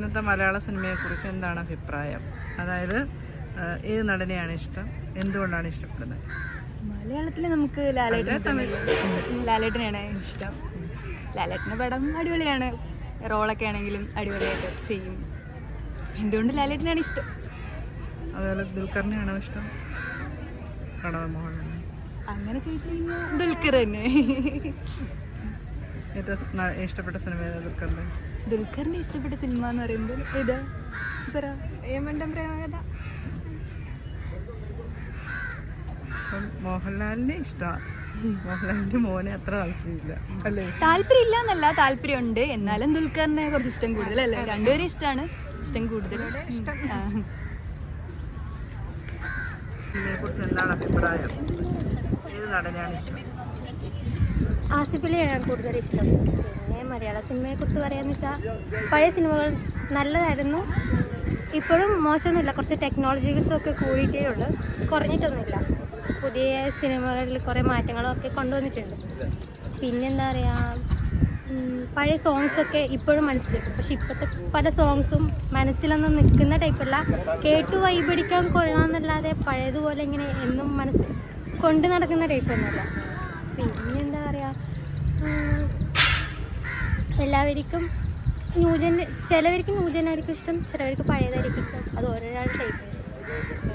ഇന്നത്തെ മലയാള സിനിമയെ കുറിച്ച് എന്താണ് അഭിപ്രായം? അതായത് ഏത് നടനെയാണ് ഇഷ്ടം? എന്തുകൊണ്ടാണ് ഇഷ്ടപ്പെടുന്നത്? മലയാളത്തിൽ നമുക്ക് ലാലേട്ടനെ ലാലേട്ടനെയാണ് ഇഷ്ടം. ലാലേട്ടന്റെ പടം അടിപൊളിയാണ്. റോളൊക്കെ ആണെങ്കിലും അടിപൊളിയായിട്ട് ചെയ്യും. എന്തുകൊണ്ട് ലാലേട്ടനാണ് ഇഷ്ടം? അതുപോലെ ദുൽഖറിനെയാണോ ഇഷ്ടം? അങ്ങനെ ചോദിച്ചു കഴിഞ്ഞാൽ ദുൽഖർ തന്നെ. ഏറ്റവും ഇഷ്ടപ്പെട്ട സിനിമ ദുൽഖറിന്റെ ദുൽഖറിന്റെ ഇഷ്ടപ്പെട്ട സിനിമ എന്ന് പറയുമ്പോൾ ഇത് പറ. ഏമണ്ടം പ്രേമകഥ. അപ്പം മോഹൻലാലിനെ ഇഷ്ടമാണ്. മോഹൻലാലിന്റെ മോനെ അത്ര താല്പര്യമില്ല. അല്ലേ? താല്പര്യം ഇല്ല എന്നല്ല താല്പര്യമുണ്ട്. എന്നാലും ദുൽഖറിനെ കുറച്ച് ഇഷ്ടം കൂടുതൽ അല്ലേ? രണ്ടുപേരും ഇഷ്ടമാണ്. ഇഷ്ടം കൂടുതൽ. ഇഷ്ടം. എന്താണ് അഭിപ്രായം? ഏത് നടനെയാണ് ഇഷ്ടം? ആസിഫലിയാണ് കൂടുതൽ ഇഷ്ടം. പിന്നെ മലയാള സിനിമയെ കുറിച്ച് പറയാന്ന് വെച്ചാൽ പഴയ സിനിമകൾ നല്ലതായിരുന്നു. ഇപ്പോഴും മോശമൊന്നുമില്ല. കുറച്ച് ടെക്നോളജീസും ഒക്കെ കൂടിയിട്ടേ ഉള്ളൂ. കുറഞ്ഞിട്ടൊന്നുമില്ല. പുതിയ സിനിമകളിൽ കുറേ മാറ്റങ്ങളൊക്കെ കൊണ്ടുവന്നിട്ടുണ്ട്. പിന്നെന്താ പറയുക പഴയ സോങ്സൊക്കെ ഇപ്പോഴും മനസ്സിലാക്കും. പക്ഷെ ഇപ്പോഴത്തെ പല സോങ്സും മനസ്സിലൊന്നും നിൽക്കുന്ന ടൈപ്പുള്ള കേട്ടു വൈപിടിക്കാൻ കൊള്ളാമെന്നല്ലാതെ പഴയതുപോലെ ഇങ്ങനെ എന്നും മനസ്സിൽ കൊണ്ട് നടക്കുന്ന ടൈപ്പൊന്നുമല്ല പിന്നെന്താ പറയുക എല്ലാവർക്കും ന്യൂജൻ ചിലവർക്ക് ന്യൂജനായിരിക്കും ഇഷ്ടം ചിലവർക്ക് പഴയതായിരിക്കും ഇഷ്ടം. അത് ഓരോരാൾ ടൈപ്പ്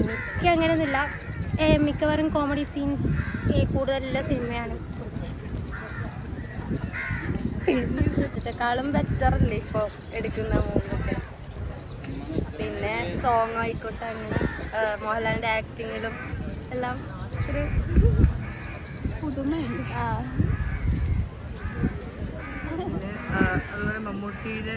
എനിക്ക് അങ്ങനെയൊന്നുമില്ല. മിക്കവാറും കോമഡി സീൻസ് കൂടുതലുള്ള സിനിമയാണ് ഇഷ്ടം. ബെറ്റർ അല്ലേ ഇപ്പോൾ എടുക്കുന്ന മൂവിയൊക്കെ? പിന്നെ സോങ് ആയിക്കോട്ടെ അങ്ങനെ മോഹൻലാലിന്റെ ആക്ടിങ്ങിലും എല്ലാം ഒരു പുതുമയുണ്ട്. ആ. പിന്നെ ആ, അതുപോലെ മമ്മൂട്ടിയുടെ